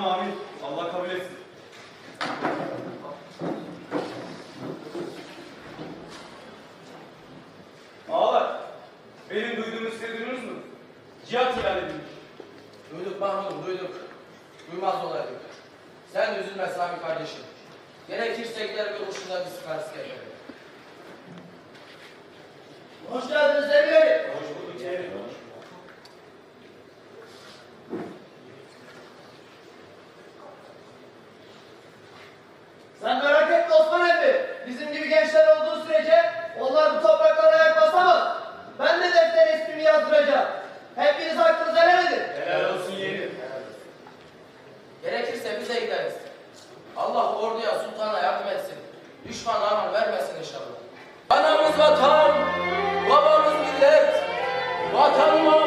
Selam abi. Allah kabul etsin. Ağalar, benim duyduğumu size duydunuz mu? Cihat ilan edilmiş. Duyduk Mahmud'um, duyduk. Duymaz olaydık. Sen de üzülme Sami kardeşim. Gerekirse gider bir kurşundan bir sıkarız kendini. Hoş. Gerekirse bize gideriz. Allah orduya, sultana yardım etsin. Düşman aman vermesin inşallah. Anamız vatan, babamız millet. Vatanıma